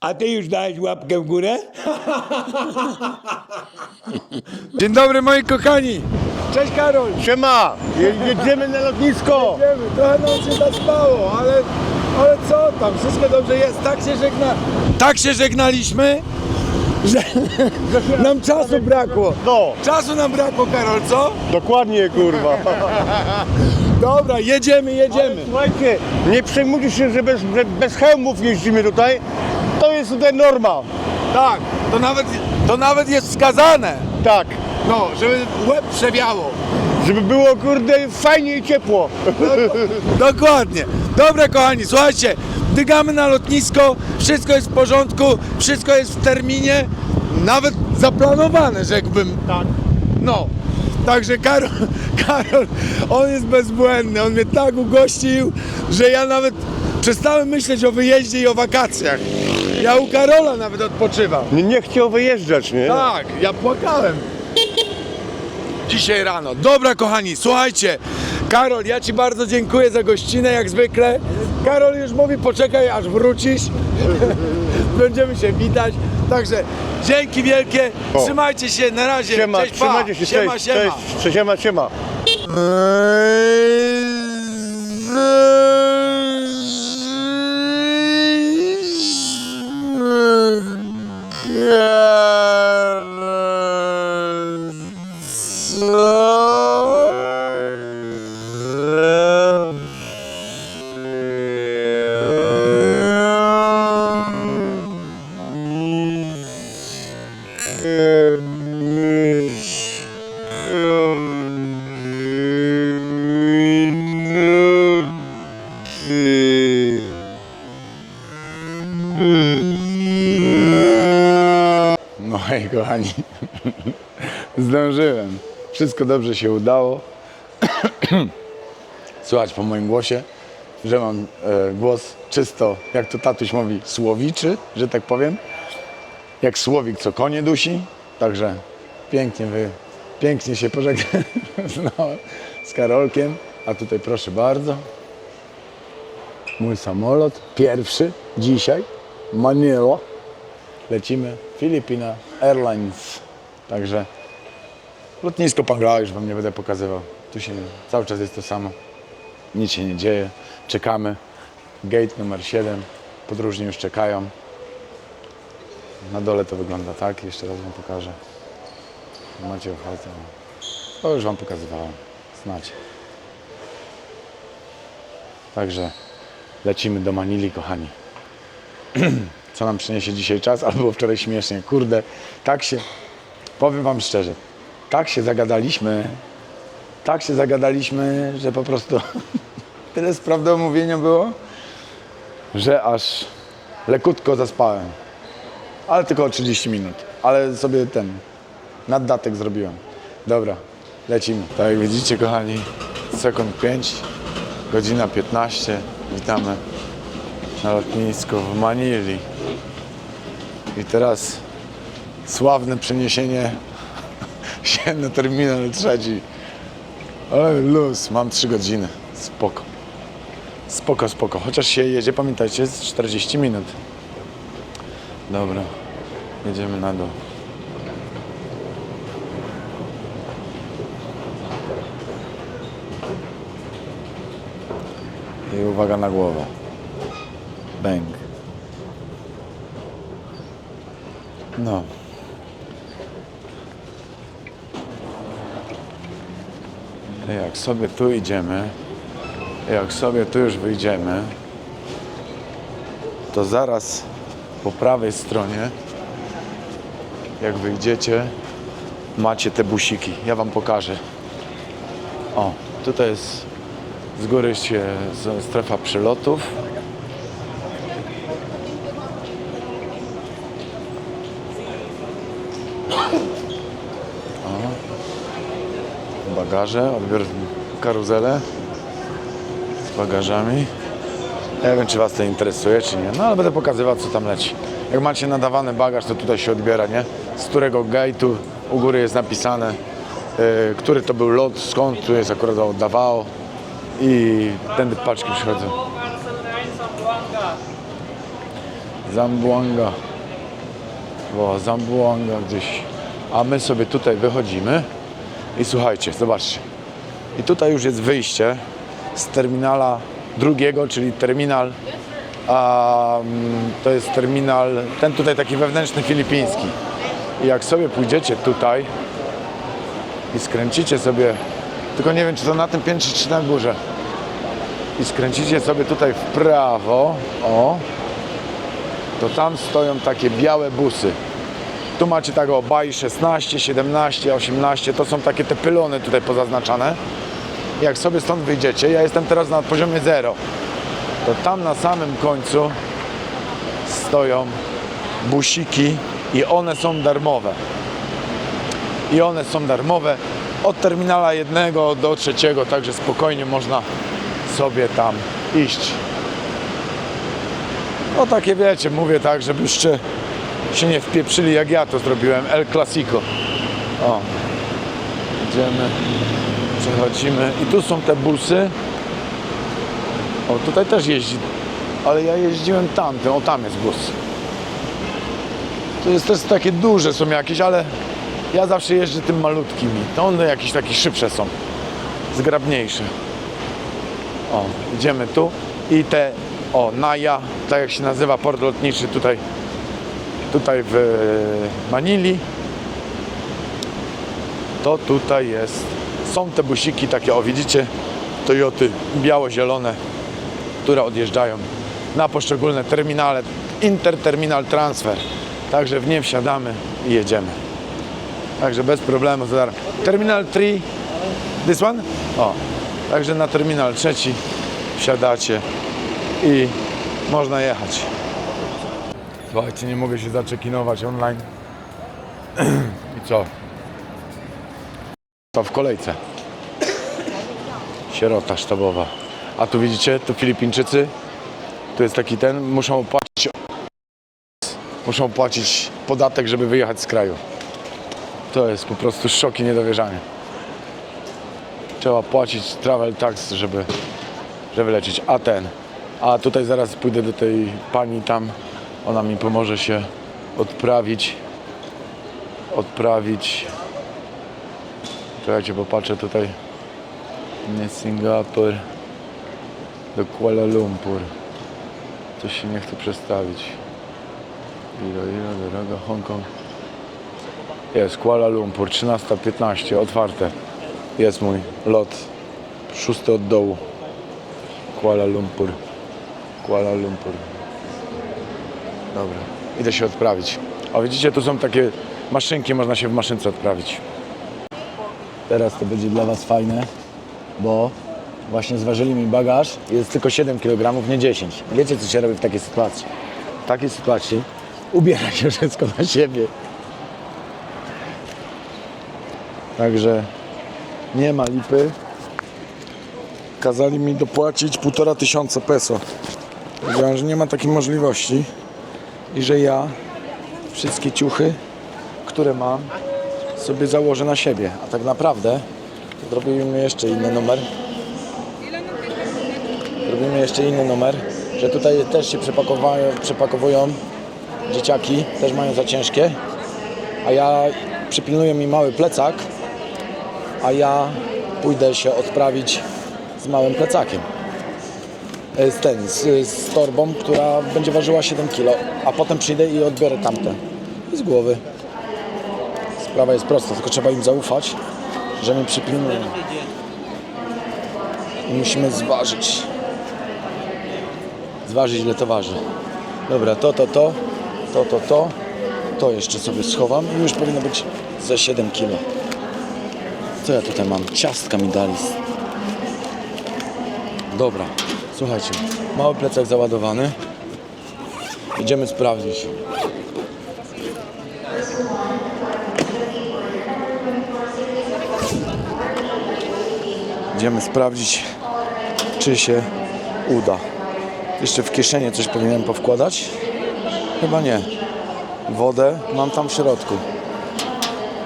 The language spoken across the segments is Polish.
A ty już dałeś łapkę w górę? Dzień dobry moi kochani! Cześć Karol! Siema! Je- Jedziemy na lotnisko! Wiemy, trochę nam się zaspało, ale, ale co tam, wszystko dobrze jest, tak się żegna... Tak się żegnaliśmy, że nam czasu brakło. No, Czasu nam brakło Karol, co? dokładnie kurwa. Dobra, jedziemy, jedziemy. Słuchajcie, nie przejmujcie się, że bez, że bez hełmów jeździmy tutaj. To jest tutaj norma. Tak, to nawet, to nawet jest wskazane, Tak. no, żeby łeb przewiało. Żeby było kurde fajnie i ciepło. Dokładnie. Dobra kochani, słuchajcie, dygamy na lotnisko, wszystko jest w porządku, wszystko jest w terminie, nawet zaplanowane, rzekłbym. Tak. No, także Karol, Karol, on jest bezbłędny, on mnie tak ugościł, że ja nawet przestałem myśleć o wyjeździe i o wakacjach. Ja u Karola nawet odpoczywam. Nie, nie chciał wyjeżdżać, nie? Tak, ja płakałem. Dzisiaj rano. Dobra, kochani, słuchajcie. Karol, ja Ci bardzo dziękuję za gościnę, jak zwykle. Karol już mówi, poczekaj aż wrócisz. Będziemy się witać. Także dzięki wielkie. O. Trzymajcie się, na razie. Siema, cześć, pa. trzymajcie się, siema, cześć, siema. cześć, siema, siema. Kochani. Zdążyłem. Wszystko dobrze się udało. Słychać po moim głosie, że mam e, głos czysto, jak to tatuś mówi, słowiczy, że tak powiem. Jak słowik, co konie dusi. Także pięknie, wy, pięknie się pożegnałem z Karolkiem. A tutaj proszę bardzo. Mój samolot, pierwszy dzisiaj, Manila lecimy Filipina Airlines. Także lotnisko Pangala już wam nie będę pokazywał. Tu się cały czas jest to samo. Nic się nie dzieje. Czekamy. Gate numer 7. Podróżni już czekają. Na dole to wygląda tak. Jeszcze raz wam pokażę. Macie ochotę. To już wam pokazywałem. Znacie. Także lecimy do Manili, kochani co nam przyniesie dzisiaj czas, albo wczoraj śmiesznie. Kurde, tak się, powiem wam szczerze, tak się zagadaliśmy, tak się zagadaliśmy, że po prostu tyle spraw do omówienia było, że aż lekutko zaspałem. Ale tylko o 30 minut. Ale sobie ten naddatek zrobiłem. Dobra, lecimy. Tak jak widzicie, kochani, sekund 5, godzina 15. Witamy na lotnisku w Manili. I teraz sławne przeniesienie się na terminal trzeci. Ale luz, mam 3 godziny. Spoko. Spoko, spoko. Chociaż się jedzie, pamiętajcie, jest 40 minut. Dobra, jedziemy na dół. I uwaga na głowę. Bęk. No. Jak sobie tu idziemy, jak sobie tu już wyjdziemy, to zaraz po prawej stronie, jak wyjdziecie, macie te busiki. Ja wam pokażę. O, tutaj jest z góry się strefa przylotów. Bagaże, odbiór karuzelę z bagażami. Ja wiem, czy Was to interesuje, czy nie, no ale będę pokazywał, co tam leci. Jak macie nadawany bagaż, to tutaj się odbiera, nie? Z którego gate'u u góry jest napisane, y, który to był lot, skąd tu jest akurat oddawało i tędy paczki przychodzą. Zambuanga. O, Zambuanga gdzieś. A my sobie tutaj wychodzimy i słuchajcie, zobaczcie. I tutaj już jest wyjście z terminala drugiego, czyli terminal, a, mm, to jest terminal, ten tutaj taki wewnętrzny filipiński. I jak sobie pójdziecie tutaj i skręcicie sobie, tylko nie wiem czy to na tym piętrze czy na górze, i skręcicie sobie tutaj w prawo, o, to tam stoją takie białe busy. Tu macie tak o BAI 16, 17, 18, to są takie te pylony tutaj pozaznaczane. Jak sobie stąd wyjdziecie, ja jestem teraz na poziomie 0, to tam na samym końcu stoją busiki i one są darmowe. I one są darmowe od terminala jednego do trzeciego, także spokojnie można sobie tam iść. No takie wiecie, mówię tak, żebyście się nie wpieprzyli jak ja to zrobiłem. El Clasico. O. Idziemy, przechodzimy i tu są te busy. O, tutaj też jeździ, ale ja jeździłem tamtym, o tam jest bus. To jest też takie duże są jakieś, ale ja zawsze jeżdżę tym malutkimi. To one jakieś takie szybsze są, zgrabniejsze. O, idziemy tu i te, o, Naja, tak jak się nazywa port lotniczy tutaj, tutaj w Manili, to tutaj jest, są te busiki takie, o widzicie, Toyoty biało-zielone, które odjeżdżają na poszczególne terminale, interterminal transfer, także w nie wsiadamy i jedziemy. Także bez problemu. Terminal 3, this one? O, także na terminal trzeci wsiadacie i można jechać. Słuchajcie, nie mogę się zaczekinować online. I co? To w kolejce. Sierota sztabowa. A tu widzicie, tu Filipińczycy, tu jest taki ten, muszą płacić, muszą płacić podatek, żeby wyjechać z kraju. To jest po prostu szok i niedowierzanie. Trzeba płacić travel tax, żeby, żeby lecieć. A ten, a tutaj zaraz pójdę do tej pani tam, ona mi pomoże się odprawić, odprawić. Czekajcie, popatrzę tutaj. Nie Singapur, do Kuala Lumpur. Coś się nie chce przestawić. Ilo, ilo, droga, Hongkong. Jest Kuala Lumpur, 13.15, otwarte. Jest mój lot. Szósty od dołu. Kuala Lumpur. Kuala Lumpur. Dobra, idę się odprawić. A widzicie, tu są takie maszynki, można się w maszynce odprawić. Teraz to będzie dla Was fajne, bo właśnie zważyli mi bagaż. Jest tylko 7 kg, nie 10. Wiecie, co się robi w takiej sytuacji? W takiej sytuacji ubiera się wszystko na siebie. Także nie ma lipy. Kazali mi dopłacić półtora tysiąca peso. Powiedziałem, że nie ma takiej możliwości i że ja wszystkie ciuchy, które mam, sobie założę na siebie. A tak naprawdę zrobimy jeszcze inny numer. Robimy jeszcze inny numer, że tutaj też się przepakowują dzieciaki, też mają za ciężkie, a ja przypilnuję mi mały plecak, a ja pójdę się odprawić z małym plecakiem. E, Z, ten, z, z torbą, która będzie ważyła 7 kg, a potem przyjdę i odbiorę tamtę. I z głowy. Sprawa jest prosta, tylko trzeba im zaufać, że mi przypilnują. I musimy zważyć. Zważyć ile to waży. Dobra, to, to, to, to, to, to. To jeszcze sobie schowam i już powinno być za 7 kg. Co ja tutaj mam? Ciastka mi dali. Dobra, słuchajcie, mały plecak załadowany. Idziemy sprawdzić. Idziemy sprawdzić, czy się uda. Jeszcze w kieszenie coś powinienem powkładać? Chyba nie. Wodę mam tam w środku.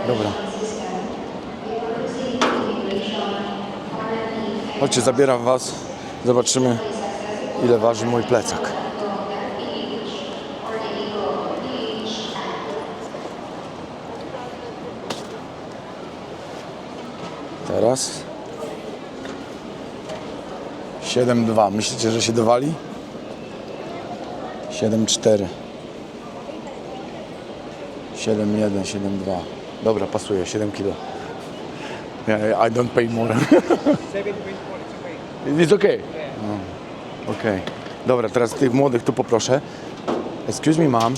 Dobra. Chodźcie, zabieram Was. Zobaczymy, ile waży mój plecak. Teraz 7,2. Myślicie, że się dowali? 7,4. 7,1, 7,2. Dobra, pasuje, 7 kilo. I don't pay more. It's okay. No. Okay. Dobra, teraz tych młodych tu poproszę. Excuse me, ma'am.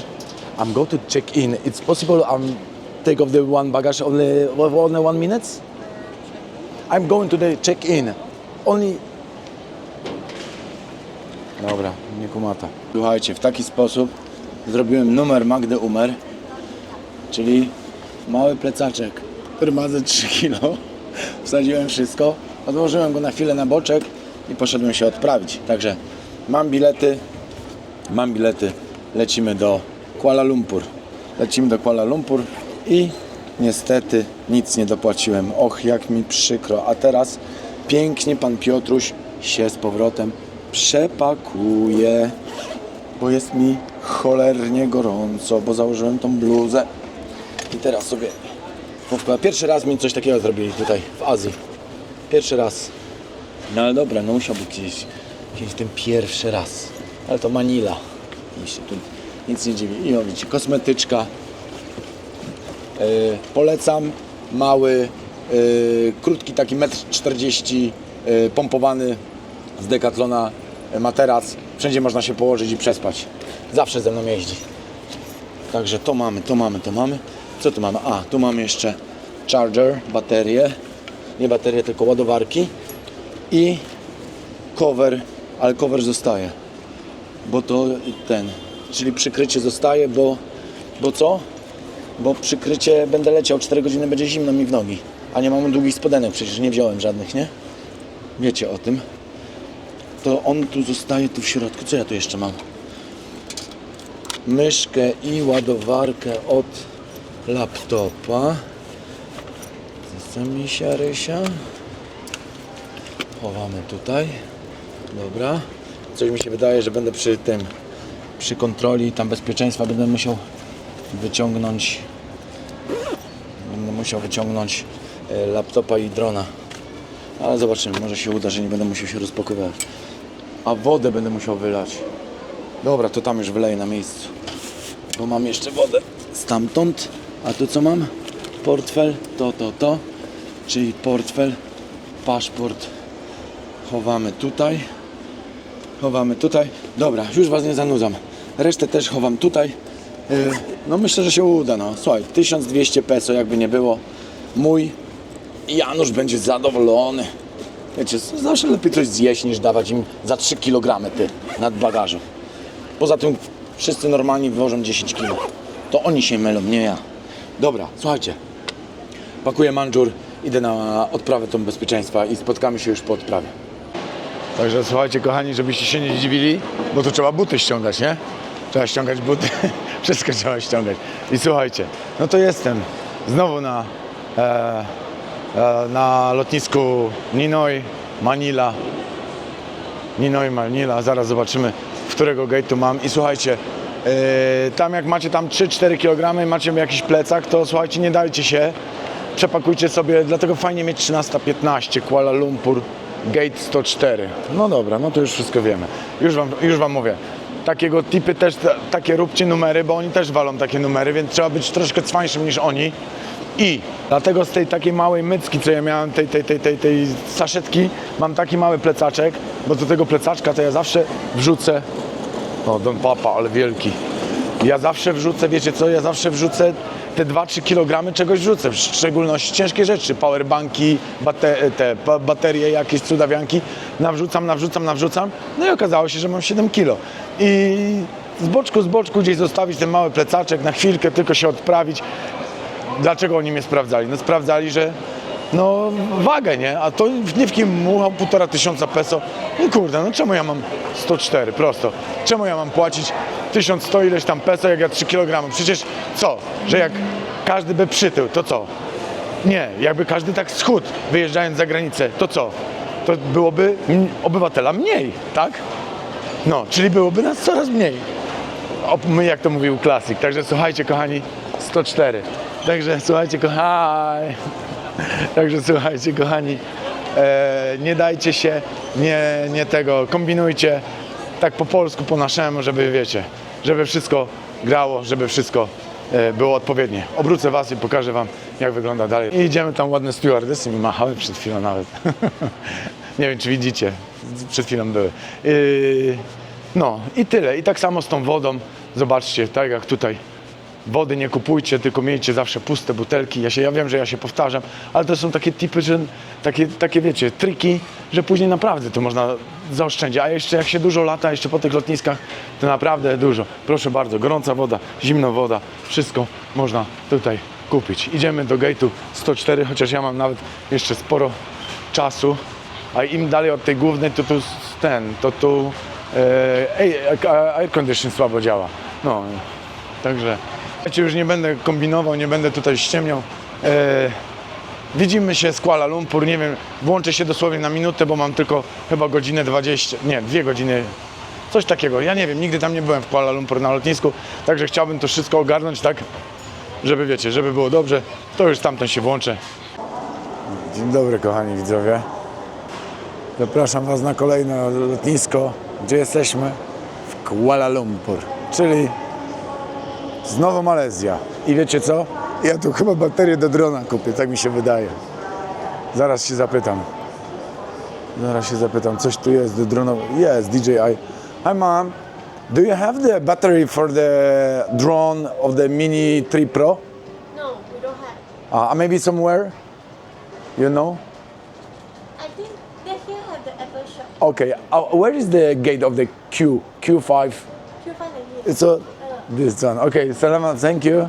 I'm going to check in. It's possible I'm take off the one baggage only only one minute? I'm going to the check in. Only Dobra, nie kumata. Słuchajcie, w taki sposób zrobiłem numer Magdy Umer, czyli mały plecaczek, który ma ze 3 kg. Wsadziłem wszystko, odłożyłem go na chwilę na boczek i poszedłem się odprawić. Także mam bilety, mam bilety, lecimy do Kuala Lumpur. Lecimy do Kuala Lumpur i niestety nic nie dopłaciłem. Och, jak mi przykro. A teraz pięknie pan Piotruś się z powrotem przepakuje, bo jest mi cholernie gorąco, bo założyłem tą bluzę. I teraz sobie. Pierwszy raz mi coś takiego zrobili tutaj w Azji. Pierwszy raz. No ale dobra, no musiałby gdzieś, gdzieś ten pierwszy raz. Ale to Manila. I się tu nic nie dziwi. I o, widzicie, kosmetyczka. Yy, polecam. Mały, yy, krótki taki 1,40 m, yy, pompowany z Decathlona materac. Wszędzie można się położyć i przespać. Zawsze ze mną jeździ. Także to mamy, to mamy, to mamy. Co tu mamy? A, tu mamy jeszcze charger, baterię. Nie baterię, tylko ładowarki. I cover, ale cover zostaje. Bo to ten, czyli przykrycie zostaje, bo, bo co? Bo przykrycie będę leciał 4 godziny, będzie zimno mi w nogi. A nie mam długich spodenek, przecież nie wziąłem żadnych, nie? Wiecie o tym. To on tu zostaje, tu w środku. Co ja tu jeszcze mam? myszkę i ładowarkę od laptopa. Zamisia Rysia. Chowamy tutaj. Dobra. Coś mi się wydaje, że będę przy tym, przy kontroli tam bezpieczeństwa będę musiał wyciągnąć będę musiał wyciągnąć e, laptopa i drona. Ale zobaczymy, może się uda, że nie będę musiał się rozpakowywać. A wodę będę musiał wylać. Dobra, to tam już wyleję na miejscu. Bo mam jeszcze wodę stamtąd. A tu co mam? Portfel, to, to, to. Czyli portfel, paszport chowamy tutaj. Chowamy tutaj. Dobra, już Was nie zanudzam. Resztę też chowam tutaj. Yy, No myślę, że się uda. No. Słuchaj, 1200 peso jakby nie było. Mój Janusz będzie zadowolony. Wiecie, zawsze lepiej coś zjeść niż dawać im za 3 kg ty nad bagażu. Poza tym wszyscy normalni wywożą 10 kg. To oni się mylą, nie ja. Dobra, słuchajcie. Pakuję manżur, idę na odprawę tą bezpieczeństwa i spotkamy się już po odprawie. Także słuchajcie kochani, żebyście się nie dziwili, bo tu trzeba buty ściągać, nie? Trzeba ściągać buty, wszystko trzeba ściągać. I słuchajcie, no to jestem znowu na, e, e, na lotnisku Ninoy, Manila. Ninoy, Manila, zaraz zobaczymy, w którego gate'u mam. I słuchajcie, e, tam jak macie tam 3-4 kg, macie jakiś plecak, to słuchajcie, nie dajcie się, przepakujcie sobie, dlatego fajnie mieć 13.15, Kuala Lumpur, gate 104. No dobra, no to już wszystko wiemy. Już wam, już wam mówię. Takiego typy też, ta- takie róbcie numery, bo oni też walą takie numery, więc trzeba być troszkę cwańszym niż oni. I dlatego z tej takiej małej mycki, co ja miałem, tej, tej, tej, tej, tej saszetki, mam taki mały plecaczek, bo do tego plecaczka to ja zawsze wrzucę, o Don Papa, ale wielki. Ja zawsze wrzucę, wiecie co, ja zawsze wrzucę te 2-3 kg czegoś wrzucę, w szczególności ciężkie rzeczy, powerbanki, bate, te ba- baterie, jakieś cudawianki, nawrzucam, nawrzucam, nawrzucam, no i okazało się, że mam 7 kg. I z boczku, z boczku gdzieś zostawić ten mały plecaczek, na chwilkę tylko się odprawić. Dlaczego oni mnie sprawdzali? No sprawdzali, że no wagę, nie? A to nie w kim muchał półtora tysiąca peso. No kurde, no czemu ja mam 104, prosto. Czemu ja mam płacić 1100 ileś tam peso, jak ja 3 kg? Przecież co? Że jak każdy by przytył, to co? Nie, jakby każdy tak schudł, wyjeżdżając za granicę, to co? To byłoby obywatela mniej, tak? No, czyli byłoby nas coraz mniej. O, jak to mówił klasyk. Także słuchajcie, kochani, 104. Także słuchajcie, kochani. Także słuchajcie, kochani, e, nie dajcie się, nie, nie tego, kombinujcie tak po polsku, po naszemu, żeby wiecie, żeby wszystko grało, żeby wszystko e, było odpowiednie. Obrócę was i pokażę wam, jak wygląda dalej. I idziemy tam ładne stewardessy mi machały przed chwilą nawet. nie wiem, czy widzicie, przed chwilą były. Yy, no i tyle. I tak samo z tą wodą. Zobaczcie, tak jak tutaj Wody nie kupujcie, tylko miejcie zawsze puste butelki. Ja, się, ja wiem, że ja się powtarzam, ale to są takie typy, że takie, takie wiecie, triki, że później naprawdę to można zaoszczędzić. A jeszcze jak się dużo lata, jeszcze po tych lotniskach, to naprawdę dużo. Proszę bardzo, gorąca woda, zimna woda, wszystko można tutaj kupić. Idziemy do gate'u 104, chociaż ja mam nawet jeszcze sporo czasu, a im dalej od tej głównej, to tu ten, to tu e, air, air condition słabo działa. No, Także ja już nie będę kombinował, nie będę tutaj ściemniał. E, widzimy się z Kuala Lumpur, nie wiem, włączę się dosłownie na minutę, bo mam tylko chyba godzinę 20, nie, dwie godziny, coś takiego. Ja nie wiem, nigdy tam nie byłem w Kuala Lumpur na lotnisku, także chciałbym to wszystko ogarnąć tak, żeby wiecie, żeby było dobrze, to już tamten się włączę. Dzień dobry kochani widzowie. Zapraszam Was na kolejne lotnisko, gdzie jesteśmy w Kuala Lumpur, czyli Znowu Malezja. I wiecie co? Ja tu chyba baterię do drona kupię, tak mi się wydaje. Zaraz się zapytam. Zaraz się zapytam, coś tu jest do drona. Jest, DJI. Hi mom, do you have the battery for the drone of the Mini 3 Pro? No, we don't have. Uh, maybe somewhere? You know? I think they here have the Apple shop. Okay, uh, where is the gate of the Q, Q5? You find it here. It's a, this one. Okay, salamat, thank you.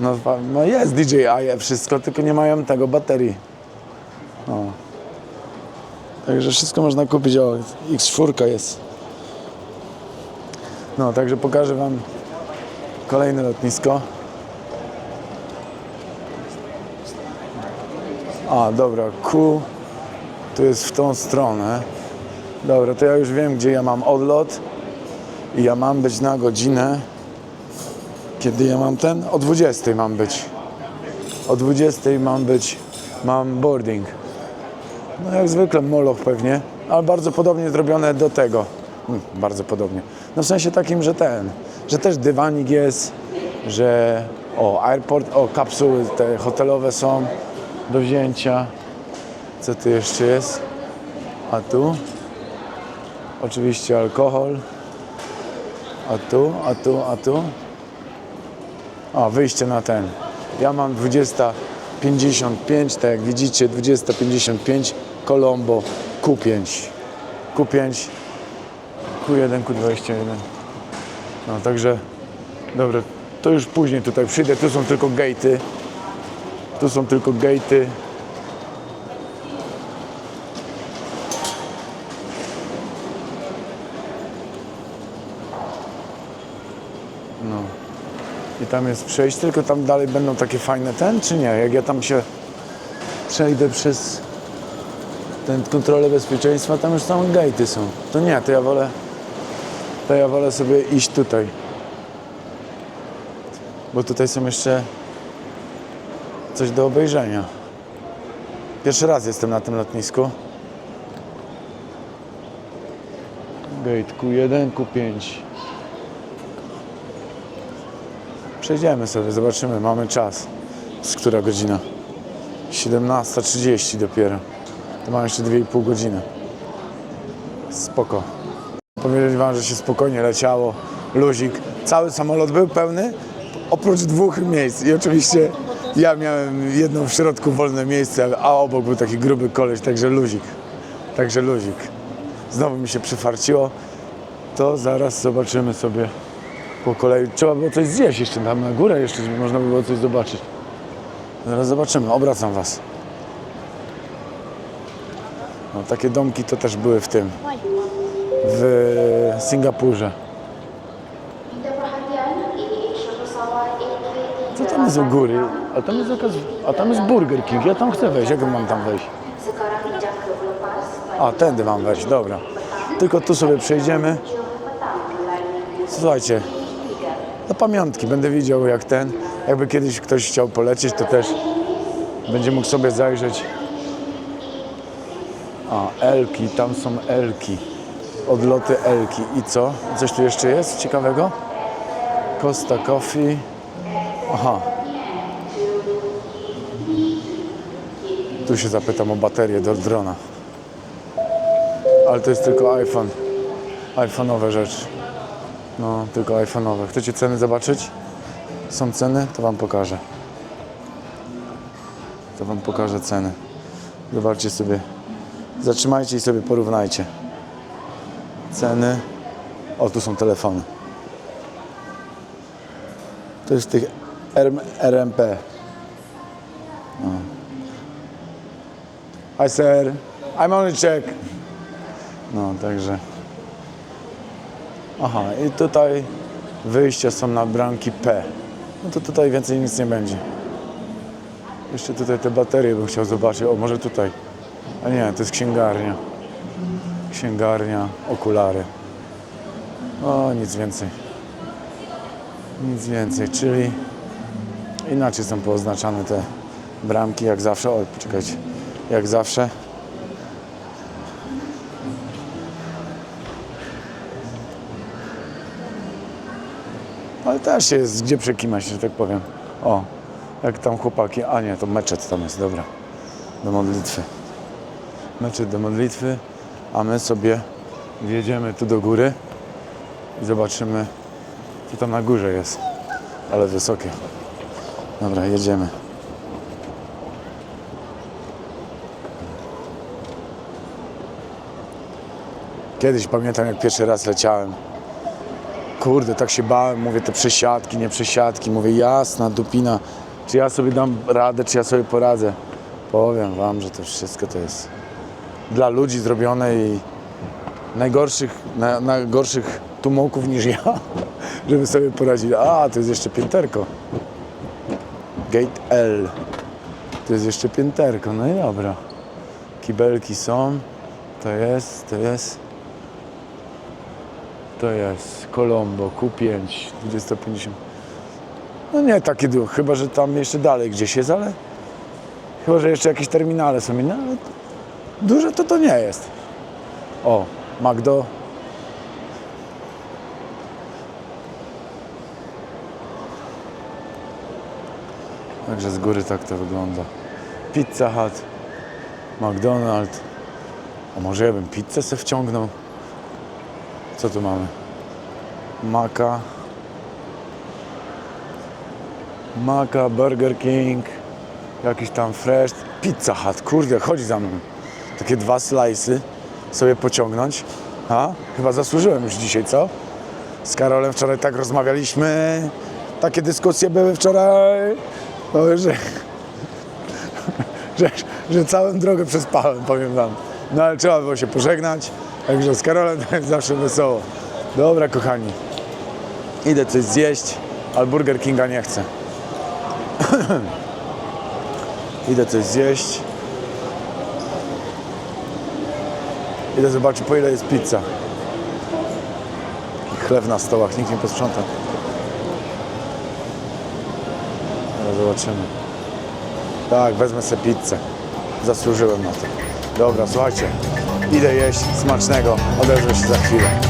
No, no jest DJI wszystko, tylko nie mają tego baterii. Także wszystko można kupić. O, X4 jest. No, także pokażę Wam kolejne lotnisko. A, dobra, Q tu jest w tą stronę. Dobra, to ja już wiem, gdzie ja mam odlot. I ja mam być na godzinę. Kiedy ja mam ten? O 20 mam być. O 20 mam być, mam boarding. No jak zwykle moloch pewnie, ale bardzo podobnie zrobione do tego. Hmm, bardzo podobnie. No w sensie takim, że ten, że też dywanik jest, że o airport, o kapsuły te hotelowe są do wzięcia. Co tu jeszcze jest? A tu? Oczywiście alkohol. A tu, a tu, a tu. O, wyjście na ten. Ja mam 20.55, tak jak widzicie, 20.55 Colombo Q5. Q5, Q1, Q21. No także, dobra, to już później tutaj przyjdę. Tu są tylko gate'y. Tu są tylko gate'y. Tam jest przejście, tylko tam dalej będą takie fajne ten, czy nie? Jak ja tam się przejdę przez ten kontrolę bezpieczeństwa, tam już same gate'y są. To nie, to ja wolę, to ja wolę sobie iść tutaj. Bo tutaj są jeszcze coś do obejrzenia. Pierwszy raz jestem na tym lotnisku. Gate Q1, Q5. Przejdziemy sobie, zobaczymy, mamy czas. Z która godzina? 17.30 dopiero. To mam jeszcze 2,5 godziny. Spoko. Powiedzieć Wam, że się spokojnie leciało, luzik. Cały samolot był pełny, oprócz dwóch miejsc. I oczywiście ja miałem jedno w środku wolne miejsce, a obok był taki gruby koleś, także luzik. Także luzik. Znowu mi się przyfarciło. To zaraz zobaczymy sobie po kolei. Trzeba było coś zjeść jeszcze tam na górę, jeszcze żeby można by było coś zobaczyć. Zaraz zobaczymy, obracam was. No, takie domki to też były w tym, w Singapurze. Co tam jest u góry? A tam jest jakaś, a tam jest Burger King. Ja tam chcę wejść. Jak mam tam wejść? A, tędy mam wejść, dobra. Tylko tu sobie przejdziemy. Słuchajcie, do pamiątki będę widział jak ten. Jakby kiedyś ktoś chciał polecieć, to też będzie mógł sobie zajrzeć. A, Elki, tam są Elki. Odloty Elki. I co? Coś tu jeszcze jest ciekawego? Costa Coffee. Aha. Tu się zapytam o baterię do drona. Ale to jest tylko iPhone. iPhone'owe rzeczy. No, tylko iPhone'owe. Chcecie ceny zobaczyć? Są ceny? To Wam pokażę. To Wam pokażę ceny. Zobaczcie sobie. Zatrzymajcie i sobie porównajcie. Ceny. O, tu są telefony. To jest tych RM, RMP. No. Hi sir, I'm on a check. No, także. Aha, i tutaj wyjścia są na bramki P. No to tutaj więcej nic nie będzie. Jeszcze tutaj te baterie bym chciał zobaczyć. O, może tutaj. A nie, to jest księgarnia. Księgarnia, okulary. O, nic więcej. Nic więcej, czyli inaczej są pooznaczane te bramki, jak zawsze. Oj, poczekajcie. Jak zawsze. Też jest gdzie przekimać, że tak powiem. O, jak tam chłopaki. A nie, to meczet tam jest, dobra. Do modlitwy. Meczet do modlitwy, a my sobie wjedziemy tu do góry i zobaczymy, co tam na górze jest. Ale wysokie. Dobra, jedziemy. Kiedyś pamiętam, jak pierwszy raz leciałem. Kurde, tak się bałem, mówię, te przesiadki, nie przesiadki. Mówię, jasna dupina, czy ja sobie dam radę, czy ja sobie poradzę. Powiem wam, że to wszystko to jest dla ludzi zrobione i najgorszych, na, najgorszych tumoków niż ja, żeby sobie poradzili. A, to jest jeszcze pięterko. Gate L. To jest jeszcze pięterko, no i dobra. Kibelki są, to jest, to jest. To jest Colombo Q5 250. No nie takie duże, chyba że tam jeszcze dalej gdzieś jest, ale chyba że jeszcze jakieś terminale są inne, ale duże to to nie jest. O, Magdo. Także z góry tak to wygląda. Pizza Hut, McDonald's. A może ja bym pizzę se wciągnął? Co tu mamy? Maka. Maka, Burger King. Jakiś tam fresh. Pizza Hut, kurde, chodzi za mną. Takie dwa slice'y sobie pociągnąć. A? Chyba zasłużyłem już dzisiaj, co? Z Karolem wczoraj tak rozmawialiśmy. Takie dyskusje były wczoraj. O, że, że, że całą drogę przespałem, powiem wam. No ale trzeba było się pożegnać. Także z Karolem to jest zawsze wesoło. Dobra, kochani. Idę coś zjeść, ale Burger Kinga nie chcę. Idę coś zjeść. Idę zobaczyć, po ile jest pizza. Chleb na stołach, nikt nie posprząta. Ale zobaczymy. Tak, wezmę sobie pizzę. Zasłużyłem na to. Dobra, słuchajcie. Idę jeść smacznego. Odezwę się za chwilę.